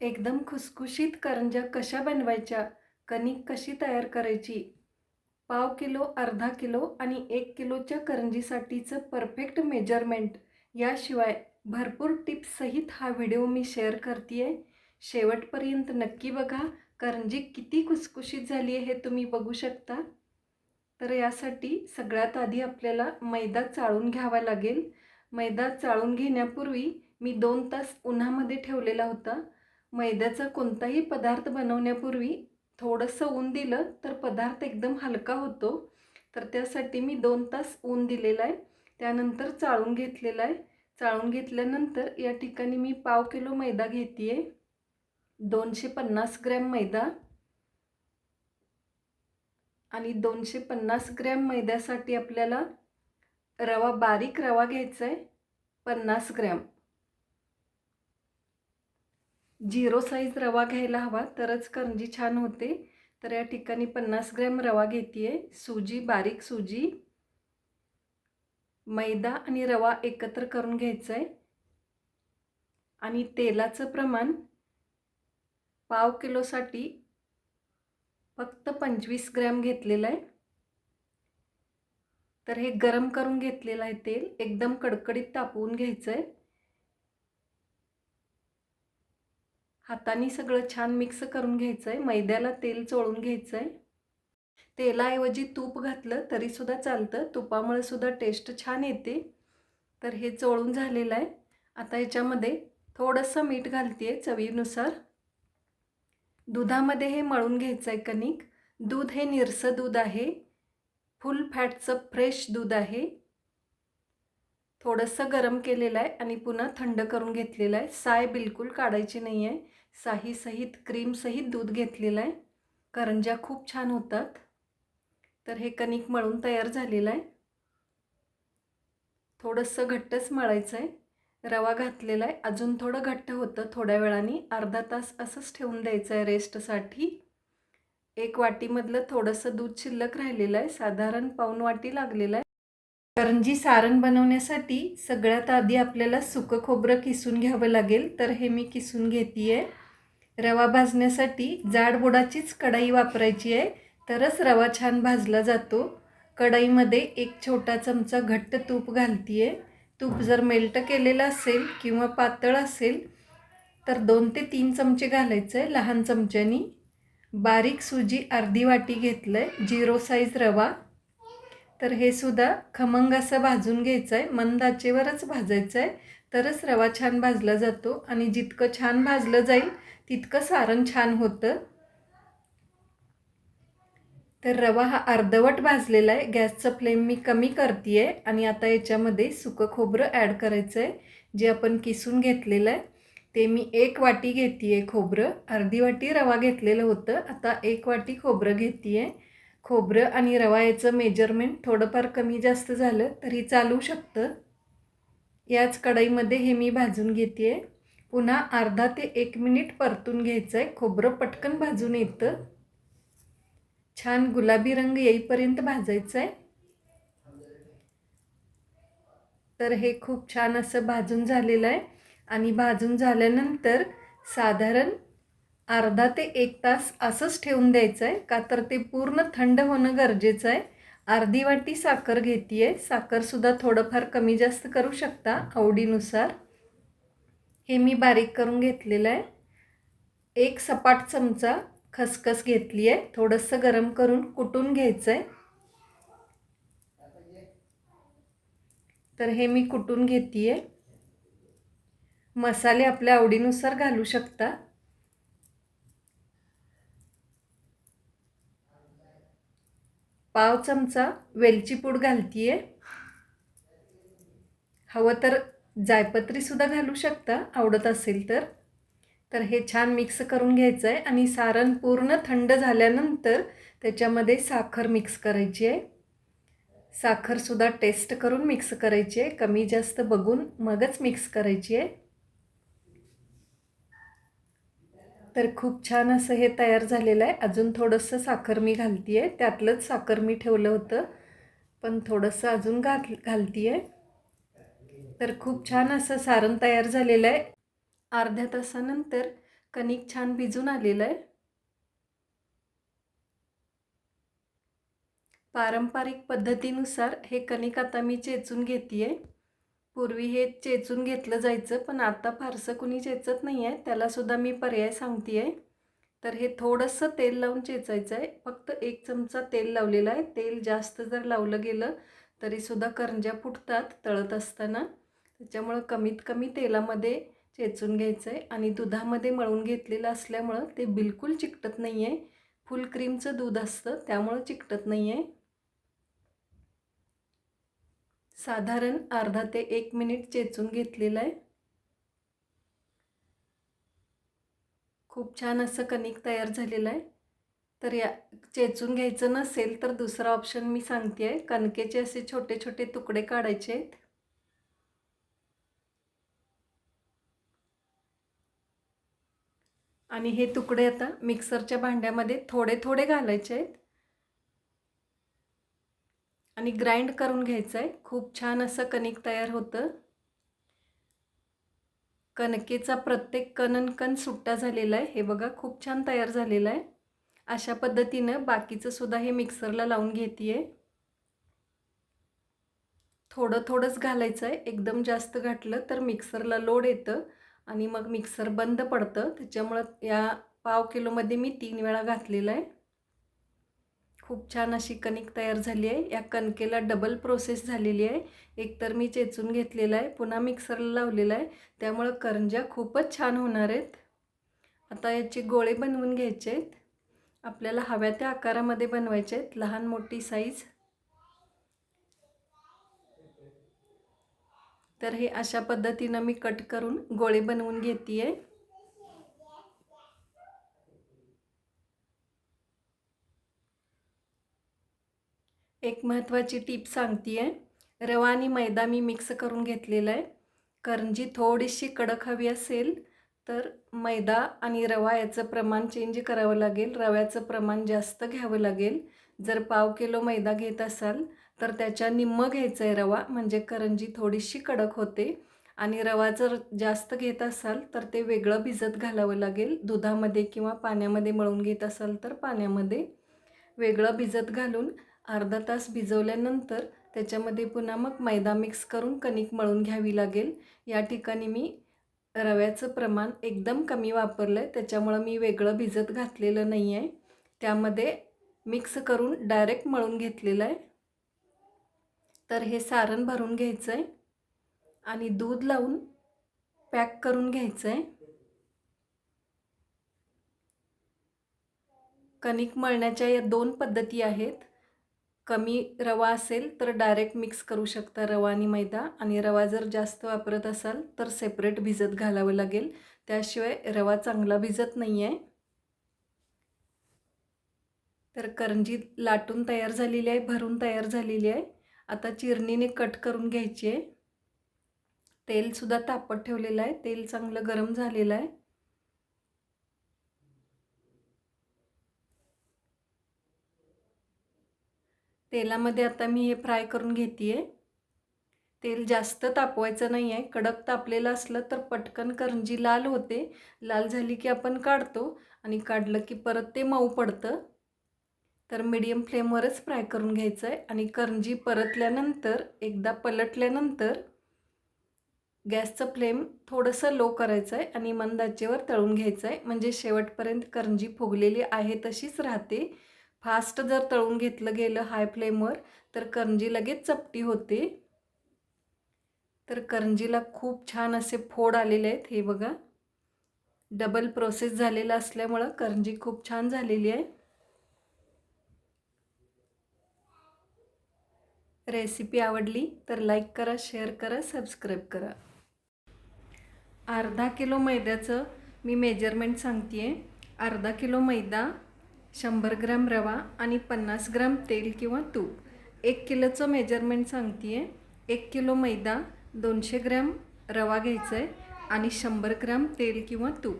एकदम खुसखुशीत करंज्या कशा बनवायच्या? कणिक कशी तयार करायची? पाव किलो अर्धा किलो आणि एक किलोच्या करंजीसाठीचं परफेक्ट मेजरमेंट. याशिवाय भरपूर टिप्ससहित हा व्हिडिओ मी शेअर करते आहे शेवटपर्यंत नक्की बघा करंजी किती खुसखुशीत झाली आहे हे तुम्ही बघू शकता. तर यासाठी सगळ्यात आधी आपल्याला मैदा चाळून घ्यावा लागेल. मैदा चाळून घेण्यापूर्वी मी दोन तास उन्हामध्ये ठेवलेला होता. मैद्याचा कोणताही पदार्थ बनवण्यापूर्वी थोडंसं ऊन दिलं तर पदार्थ एकदम हलका होतो. तर त्यासाठी मी दोन तास ऊन दिलेला आहे. त्यानंतर चाळून घेतलेलं आहे. चाळून घेतल्यानंतर या ठिकाणी मी पाव किलो मैदा घेते आहे दोनशे पन्नास ग्रॅम मैदा. आणि दोनशे पन्नास ग्रॅम मैद्यासाठी आपल्याला रवा बारीक रवा घ्यायचा आहे पन्नास ग्रॅम. झिरो साईज रवा घ्यायला हवा तरच करंजी छान होते. तर या ठिकाणी पन्नास ग्रॅम रवा घेते आहे सुजी बारीक सुजी मैदा आणि रवा एकत्र करून घ्यायचं आहे आणि तेलाचं प्रमाण पाव किलोसाठी फक्त पंचवीस ग्रॅम घेतलेलं आहे. तर हे गरम करून घेतलेलं आहे तेल. एकदम कडकडीत तापवून घ्यायचं आहे हाताने सगळं छान मिक्स करून घ्यायचं आहे मैद्याला तेल चोळून घ्यायचं आहे तेलाऐवजी तूप घातलं तरीसुद्धा चालतं. तुपामुळे सुद्धा टेस्ट छान येते. तर हे चोळून झालेलं आहे. आता याच्यामध्ये थोडंसं मीठ घालते आहे चवीनुसार. दुधामध्ये हे मळून घ्यायचं आहे कणिक. दूध हे निरसं दूध आहे. फुल फॅटचं फ्रेश दूध आहे. थोडंसं गरम केलेलं आहे आणि पुन्हा थंड करून घेतलेलं आहे. साय बिलकुल काढायची नाही आहे. साहीसहित क्रीमसहित दूध घेतलेलं आहे. करंज्या खूप छान होतात. तर हे कणिक मळून तयार झालेलं आहे. थोडंसं घट्टच मळायचं आहे. रवा घातलेला आहे. अजून थोडं घट्ट होतं. थोड्या वेळाने अर्धा तास असंच ठेवून द्यायचं आहे रेस्टसाठी. एक वाटीमधलं थोडंसं दूध शिल्लक राहिलेलं आहे. साधारण पाऊन वाटी लागलेलं आहे. करंजी सारण बनवण्यासाठी सगळ्यात आधी आपल्याला सुकं खोबरं किसून घ्यावं लागेल तर हे मी किसून घेते आहे रवा भाजण्यासाठी जाडबोडाचीच कढाई वापरायची आहे तरच रवा छान भाजला जातो. कढईमध्ये एक छोटा चमचा घट्ट तूप घालते आहे तूप जर मेल्ट केलेलं असेल किंवा पातळ असेल तर दोन ते तीन चमचे घालायचं आहे लहान चमच्यानी. बारीक सुजी अर्धी वाटी घेतलं आहे झिरो साईज रवा. तर हे सुद्धा खमंग असं भाजून घ्यायचं आहे मंद आचेवरच भाजायचं आहे तरच रवा छान भाजला जातो आणि जितकं छान भाजलं जाईल तितकं सारण छान होतं. तर रवा हा अर्धवट भाजलेला आहे. गॅसचं फ्लेम मी कमी करते आहे आणि आता याच्यामध्ये सुकं खोबरं ॲड करायचं आहे जे आपण किसून घेतलेलं आहे. ते मी एक वाटी घेते आहे खोबरं. अर्धी वाटी रवा घेतलेलं होतं. आता एक वाटी खोबरं घेते आहे खोबरं आणि रवा याचं मेजरमेंट थोडंफार कमी जास्त झालं तरी चालू शकतं. याच कढईमध्ये हे मी भाजून घेते आहे पुन्हा अर्धा ते एक मिनिट परतून घ्यायचं आहे खोबरं पटकन भाजून येतं. छान गुलाबी रंग येईपर्यंत भाजायचं आहे तर हे खूप छान असं भाजून झालेलं आहे. आणि भाजून झाल्यानंतर साधारण अर्धा ते एक तास असंच ठेवून द्यायचं आहे का तर ते पूर्ण थंड होणं गरजेचं आहे. अर्धी वाटी साखर घेते आहे साखरसुद्धा थोडंफार कमी जास्त करू शकता आवडीनुसार. हे मी बारीक करून घेतलेलं आहे. एक सपाट चमचा खसखस घेतली आहे थोडंसं गरम करून कुटून घ्यायचं आहे तर हे मी कुटून घेते आहे मसाले आपल्या आवडीनुसार घालू शकता. पाव चमचा वेलची पूड घालती आहे हवं तर जायपत्रीसुद्धा घालू शकता आवडत असेल तर. तर हे छान मिक्स करून घ्यायचं आहे आणि सारण पूर्ण थंड झाल्यानंतर त्याच्यामध्ये साखर मिक्स करायची आहे साखरसुद्धा टेस्ट करून मिक्स करायची आहे कमी जास्त बघून मगच मिक्स करायची आहे तर खूप छान असं हे तयार झालेलं आहे. अजून थोडंसं साखर मी घालती आहे त्यातलंच साखर मी ठेवलं होतं पण थोडंसं अजून घात घालती आहे तर खूप छान असं सारण तयार झालेलं आहे. अर्ध्या तासानंतर कणिक छान भिजून आलेलं आहे. पारंपरिक पद्धतीनुसार हे कणिक आता मी चेचून घेते आहे पूर्वी हे चेचून घेतलं जायचं पण आता फारसं कुणी चेचत नाही आहे त्यालासुद्धा मी पर्याय सांगते आहे तर हे थोडंसं तेल लावून चेचायचं आहे फक्त एक चमचा तेल लावलेला आहे. तेल जास्त जर लावलं गेलं तरीसुद्धा करंज्या फुटतात तळत असताना. त्याच्यामुळं कमीत कमी तेलामध्ये चेचून घ्यायचं आहे आणि दुधामध्ये मळून घेतलेलं असल्यामुळं ते बिलकुल चिकटत नाही आहे फुल क्रीमचं दूध असतं त्यामुळं चिकटत नाही आहे साधारण अर्धा ते एक मिनिट चेचून घेतलेलं आहे खूप छान असं कणिक तयार झालेलं आहे तर या चेचून घ्यायचं नसेल तर दुसरा ऑप्शन मी सांगते आहे कणकेचे असे छोटे छोटे तुकडे काढायचे आहेत. आणि हे तुकडे आता मिक्सरच्या भांड्यामध्ये थोडे थोडे घालायचे आहेत. आणि ग्राइंड करून घ्यायचं आहे खूप छान असं कणिक तयार होतं. कणकेचा प्रत्येक कणन कण सुट्टा झालेला आहे. हे बघा खूप छान तयार झालेला आहे. अशा पद्धतीनं बाकीचं सुद्धा हे मिक्सरला लावून घेते आहे थोडं थोडंच घालायचं आहे एकदम जास्त घातलं तर मिक्सरला लोड येतं आणि मग मिक्सर बंद पडतं. त्याच्यामुळं या पाव किलोमध्ये मी तीन वेळा घातलेलं आहे. खूप छान अशी कणिक तयार झाली आहे. या कणकेला डबल प्रोसेस झालेली आहे. एकतर मी चेचून घेतलेला आहे पुन्हा मिक्सरला लावलेला आहे. त्यामुळं करंज्या खूपच छान होणार आहेत. आता याचे गोळे बनवून घ्यायचे आहेत. आपल्याला हव्या त्या आकारामध्ये बनवायचे आहेत. लहान मोठी साईज तर हे अशा पद्धतीनं मी कट करून गोळे बनवून घेते आहे एक महत्त्वाची टीप सांगते आहे रवा आणि मैदा मी मिक्स करून घेतलेला आहे. करंजी थोडीशी कडक हवी असेल तर मैदा आणि रवा याचं प्रमाण चेंज करावं लागेल. रव्याचं प्रमाण जास्त घ्यावं लागेल. जर पाव किलो मैदा घेत असाल तर त्याच्या निम्म घ्यायचं आहे रवा म्हणजे करंजी थोडीशी कडक होते आणि रवा जर जास्त घेत असाल तर ते वेगळं भिजत घालावं लागेल. दुधामध्ये किंवा पाण्यामध्ये मळून घेत असाल तर पाण्यामध्ये वेगळं भिजत घालून अर्धा तास भिजवल्यानंतर त्याच्यामध्ये पुन्हा मग मैदा मिक्स करून कणिक मळून घ्यावी लागेल. या ठिकाणी मी रव्याचं प्रमाण एकदम कमी वापरलं आहे त्याच्यामुळं मी वेगळं भिजत घातलेलं नाही आहे त्यामध्ये मिक्स करून डायरेक्ट मळून घेतलेलं आहे तर हे सारण भरून घ्यायचं आहे आणि दूध लावून पॅक करून घ्यायचं आहे कणिक मळण्याच्या या दोन पद्धती आहेत. कमी रवा असेल तर डायरेक्ट मिक्स करू शकता रवा आणि मैदा. आणि रवा जर जास्त वापरत असाल तर सेपरेट भिजत घालावं लागेल. त्याशिवाय रवा चांगला भिजत नाही आहे तर करंजी लाटून तयार झालेली आहे भरून तयार झालेली आहे. आता चिरणीने कट करून घ्यायची आहे. तेलसुद्धा तापत ठेवलेलं आहे. तेल चांगलं गरम झालेलं आहे. तेलामध्ये आता मी हे फ्राय करून घेते आहे तेल जास्त तापवायचं नाही आहे कडक तापलेलं असलं तर पटकन करंजी लाल होते. लाल झाली की आपण काढतो आणि काढलं की परत ते मऊ पडतं. तर मीडियम फ्लेमवरच फ्राय करून घ्यायचं आहे आणि करंजी परतल्यानंतर एकदा पलटल्यानंतर गॅसचं फ्लेम थोडंसं लो करायचं आहे आणि मंदाचेवर तळून घ्यायचं आहे म्हणजे शेवटपर्यंत करंजी फुगलेली आहे तशीच राहते. फास्ट जर तळून घेतलं गेलं हाय फ्लेमवर तर करंजी लगेच चपटी होते. तर करंजीला खूप छान असे फोड आलेले आहेत हे बघा. डबल प्रोसेस झालेला असल्यामुळं करंजी खूप छान झालेली आहे. रेसिपी आवडली तर लाईक करा शेअर करा सबस्क्राईब करा. अर्धा किलो मैद्याचं मी मेजरमेंट सांगते आहे अर्धा किलो मैदा शंभर ग्रॅम रवा आणि पन्नास ग्राम तेल किंवा तूप. एक किलोचं मेजरमेंट सांगते आहे एक किलो मैदा दोनशे ग्रॅम रवा घ्यायचा आहे आणि शंभर ग्रॅम तेल किंवा तूप.